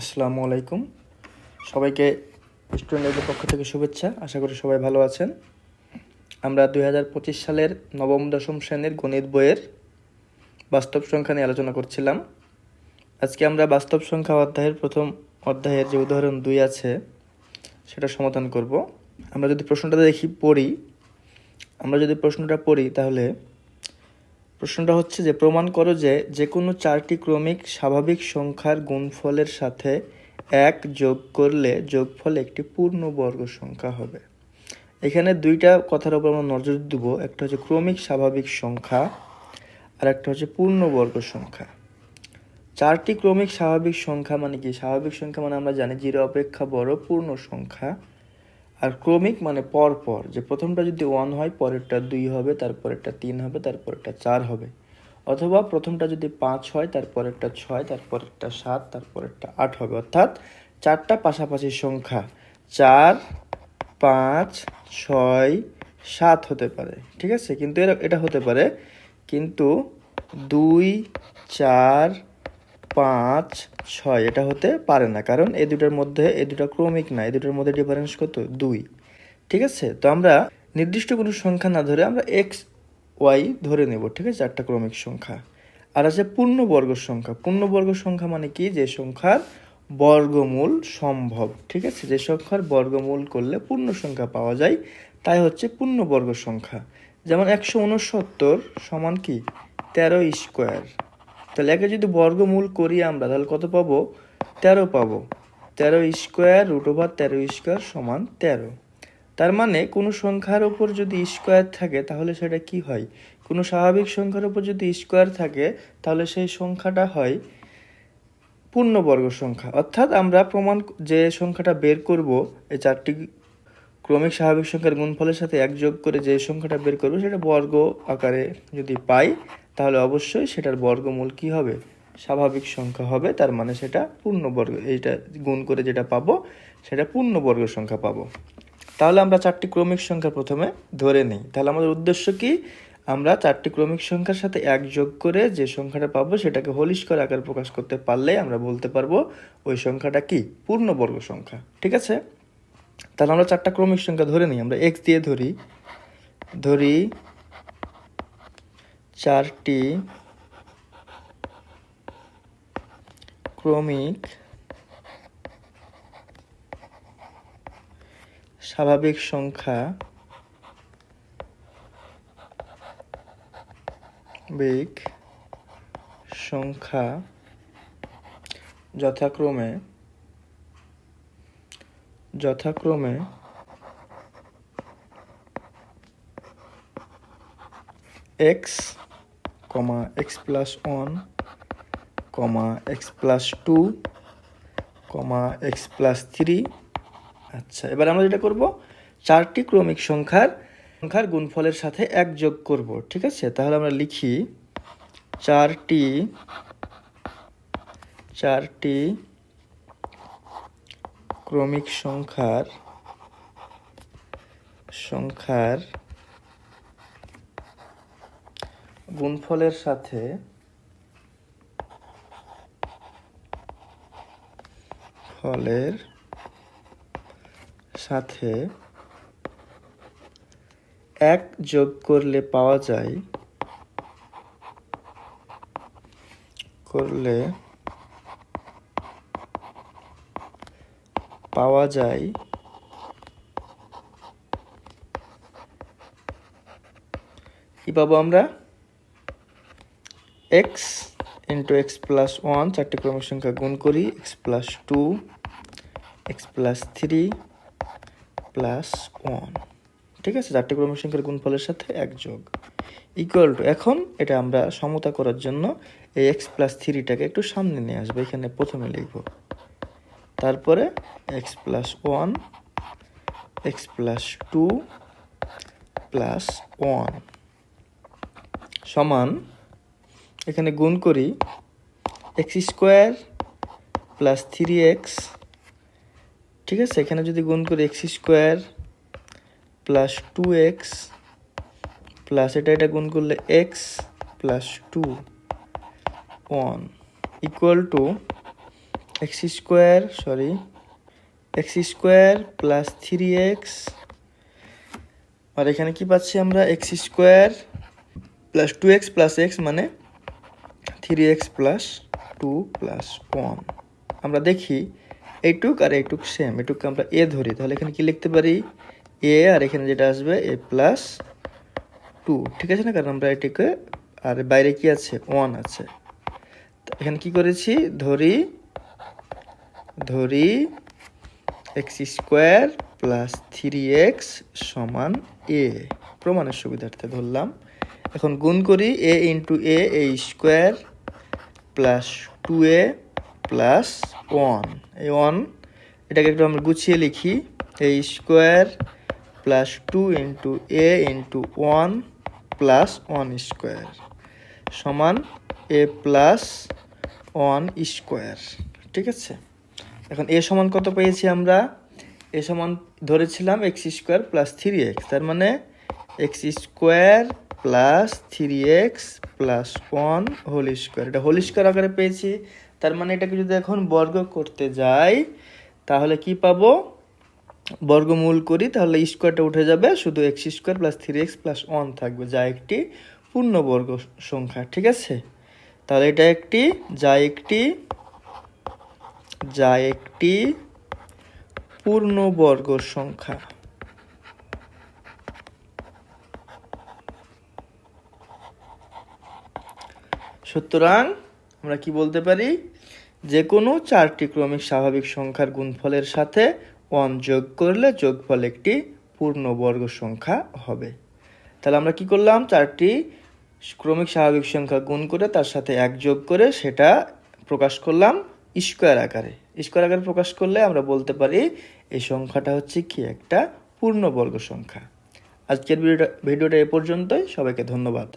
আসসালামু আলাইকুম। সবাইকে স্টুডেন্টদের পক্ষ থেকে শুভেচ্ছা। আশা করি সবাই ভালো আছেন। আমরা দু হাজার পঁচিশ সালের নবম, দশম শ্রেণির গণিত বইয়ের বাস্তব সংখ্যা নিয়ে আলোচনা করছিলাম। আজকে আমরা বাস্তব সংখ্যা অধ্যায়ের প্রথম অধ্যায়ের যে উদাহরণ দুই আছে, সেটা সমাধান করব। আমরা যদি প্রশ্নটা দেখি, পড়ি, আমরা যদি প্রশ্নটা পড়ি তাহলে প্রশ্নটা হচ্ছে যে, প্রমাণ করো যে যে কোনো চারটি ক্রমিক স্বাভাবিক সংখ্যার গুণফলের সাথে এক যোগ করলে যোগফল একটি পূর্ণবর্গ সংখ্যা হবে। এখানে দুইটা কথার উপর আমরা নজর দেব, একটা হচ্ছে ক্রমিক স্বাভাবিক সংখ্যা আর একটা হচ্ছে পূর্ণবর্গ সংখ্যা। চারটি ক্রমিক স্বাভাবিক সংখ্যা মানে কি? স্বাভাবিক সংখ্যা মানে আমরা জানি, জিরো অপেক্ষা বড় পূর্ণ সংখ্যা। আর ক্রমিক মানে পর পর, যে প্রথমটা যদি ওয়ান হয়, পরেরটা দুই হবে, তারপরেরটা তিন হবে, তারপরেরটা চার হবে। অথবা প্রথমটা যদি পাঁচ হয়, তারপরেরটা ছয়, তারপরেরটা সাত, তারপরেরটা আট হবে। অর্থাৎ চারটা পাশাপাশি সংখ্যা চার, পাঁচ, ছয়, সাত হতে পারে। ঠিক আছে? কিন্তু এটা হতে পারে। কিন্তু দুই, চার পাঁচ, ছয়, এটা হতে পারে না। কারণ এই দুটার মধ্যে, এই দুটা ক্রমিক না, এই দুটার মধ্যে ডিফারেন্স কত? দুই। ঠিক আছে? তো আমরা নির্দিষ্ট কোনো সংখ্যা না ধরে আমরা এক্স ওয়াই ধরে নেব, ঠিক আছে? চারটা ক্রমিক সংখ্যা। আর আছে পূর্ণবর্গ সংখ্যা। পূর্ণবর্গ সংখ্যা মানে কি? যে সংখ্যার বর্গমূল সম্ভব, ঠিক আছে? যে সংখ্যার বর্গমূল করলে পূর্ণ সংখ্যা পাওয়া যায়, তাই হচ্ছে পূর্ণবর্গ সংখ্যা। যেমন একশো উনসত্তর সমান কি? তেরো স্কোয়ার। তাহলে একে যদি বর্গমূল করি আমরা, তাহলে কত পাবো? তেরো পাবো। তেরো স্কোয়ার রুট ওভার তেরো স্কোয়ার সমান তেরো। তার মানে কোনো সংখ্যার ওপর যদি স্কোয়ার থাকে, তাহলে সেটা কি হয়? কোনো স্বাভাবিক সংখ্যার ওপর যদি স্কোয়ার থাকে, তাহলে সেই সংখ্যাটা হয় পূর্ণবর্গ সংখ্যা। অর্থাৎ আমরা প্রমাণ যে সংখ্যাটা বের করব, এই চারটি ক্রমিক স্বাভাবিক সংখ্যার গুণফলের সাথে এক যোগ করে যে সংখ্যাটা বের করব, সেটা বর্গ আকারে যদি পাই তাহলে অবশ্যই সেটার বর্গমূল কি হবে? স্বাভাবিক সংখ্যা হবে, তার মানে সেটা পূর্ণবর্গ, এইটা গুণ করে যেটা পাবো, সেটা পূর্ণবর্গ সংখ্যা পাবো। তাহলে আমরা চারটি ক্রমিক সংখ্যা প্রথমে ধরে নিই। তাহলে আমাদের উদ্দেশ্য কি? আমরা চারটি ক্রমিক সংখ্যার সাথে এক যোগ করে যে সংখ্যাটা পাবো, সেটাকে হোলিশ করে আকার প্রকাশ করতে পারলে আমরা বলতে পারব ওই সংখ্যাটা কি? পূর্ণবর্গ সংখ্যা। ঠিক আছে? তাহলে আমরা চারটা ক্রমিক সংখ্যা ধরে নিই। আমরা এক্স দিয়ে ধরি। ধরি চারটি ক্রমিক স্বাভাবিক সংখ্যা বিগ সংখ্যা যথাক্রমে যথাক্রমে এক্স কমা এক্স প্লাস ওয়ান, কমা এক্স প্লাস টু, কমা এক্স প্লাস থ্রি। আচ্ছা এবার আমরা যেটা করব, চারটি ক্রমিক সংখ্যার সংখ্যার গুণফলের সাথে এক যোগ করব, ঠিক আছে? তাহলে আমরা লিখি চারটি চারটি ক্রমিক সংখ্যার সংখ্যার গুণফলের সাথে ফলের সাথে এক যোগ করলে পাওয়া যায়, করলে পাওয়া যায় কি পাবো আমরা? X into x plus one চারটি ক্রমিক সংখ্যা গুণ করি x plus two x plus three plus one ঠিক আছে? চারটি ক্রমিক সংখ্যার গুণফলের সাথে এক যোগ। ইকুয়াল টু এখন এটা আমরা সমতা করার জন্য এই এক্স প্লাস থ্রিটাকে একটু সামনে নিয়ে আসব, এখানে প্রথমে লিখব। তারপরে x plus one x plus two plus one সমান এখানে গুণ করি x square plus three x, ঠিক আছে? এখানে যদি গুণ করি x square plus two x, plus এটা এটা গুণ করলে x plus two, one equal to x square, sorry, x square plus three x. আর এখানে কি পাচ্ছি আমরা? X square plus two x plus x মানে three x plus two plus one আমরা দেখি, এইটুক আর এইটুক সেম এটুক আমরা এ ধরি। তাহলে এখানে কি লিখতে পারি? এ আর এখানে যেটা আসবে এ প্লাস টু ঠিক আছে না? কারণ আমরা এটিকে, আর বাইরে কি আছে? ওয়ান আছে। এখানে কি করেছি? ধরি ধরি x square plus three x সমান এ প্রমাণের সুবিধার্থে ধরলাম। এখন গুণ করি a into a square plus two a plus one এই ওয়ান এটাকে একটু আমরা গুছিয়ে লিখি। A square plus two into a into one plus one square সমান এ প্লাস ওয়ান স্কোয়ার ঠিক আছে? এখন এ সমান কত পেয়েছি আমরা? এ সমান ধরেছিলাম x square plus three x তার মানে x square plus three x plus one whole square এটা হোল স্কোয়ার আকারে পেয়েছি। তার মানে এটাকে যদি এখন বর্গ করতে যাই, তাহলে কি পাবো? বর্গমূল করি, তাহলে স্কোয়ারটা উঠে যাবে। শুধু x square plus three x plus one থাকবে, যা একটি পূর্ণবর্গ সংখ্যা, ঠিক আছে? তাহলে এটা একটি, যা একটি যা একটি পূর্ণবর্গ সংখ্যা। সুতরাং আমরা কি বলতে পারি? যে কোনো চারটি ক্রমিক স্বাভাবিক সংখ্যার গুণফলের সাথে ওয়ান যোগ করলে যোগফল একটি পূর্ণবর্গ সংখ্যা হবে। তাহলে আমরা কি করলাম? চারটি ক্রমিক স্বাভাবিক সংখ্যা গুণ করে তার সাথে এক যোগ করে সেটা প্রকাশ করলাম স্কোয়ার আকারে। স্কোয়ার আকারে প্রকাশ করলে আমরা বলতে পারি এই সংখ্যাটা হচ্ছে কি? একটা পূর্ণবর্গ সংখ্যা। আজকের ভিডিওটা ভিডিওটা এ পর্যন্তই। সবাইকে ধন্যবাদ।